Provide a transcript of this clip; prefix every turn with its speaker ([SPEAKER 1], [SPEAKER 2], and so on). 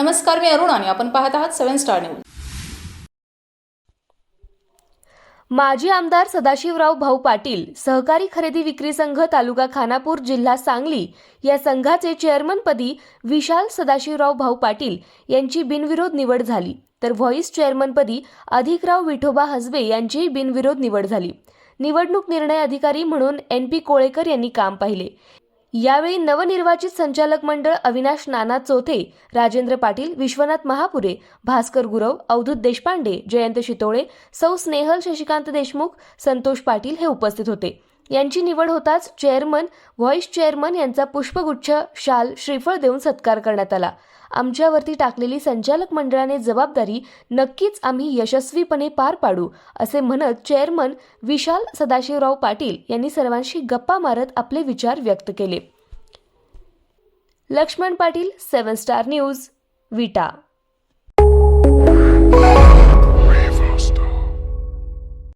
[SPEAKER 1] नमस्कार मी अरुण आणि आपण पाहत आहात सेव्हन स्टार न्यूज.
[SPEAKER 2] माजी आमदार सदाशिवराव भाऊ पाटील सहकारी खरेदी विक्री संघ तालुका खानापूर जिल्हा सांगली या संघाचे चेअरमनपदी विशाल सदाशिवराव भाऊ पाटील यांची बिनविरोध निवड झाली. तर व्हॉईस चेअरमनपदी अधिकराव विठोबा हसबे यांचीही बिनविरोध निवड झाली. निवडणूक निर्णय अधिकारी म्हणून एन पी कोळेकर यांनी काम पाहिले. यावेळी नवनिर्वाचित संचालक मंडळ अविनाश नाना चोथे राजेंद्र पाटील विश्वनाथ महापुरे भास्कर गुरव अवधूत देशपांडे जयंत शितोळे सौ स्नेहल शशिकांत देशमुख संतोष पाटील हे उपस्थित होते. यांची निवड होताच चेअरमन व्हॉइस चेअरमन यांचा पुष्पगुच्छ शाल श्रीफळ देऊन सत्कार करण्यात आला. आमच्यावरती टाकलेली संचालक मंडळाने जबाबदारी नक्कीच आम्ही यशस्वीपणे पार पाडू असे म्हणत चेअरमन विशाल सदाशिवराव पाटील यांनी सर्वांशी गप्पा मारत आपले विचार व्यक्त केले. Laxman Patil seven star news Vita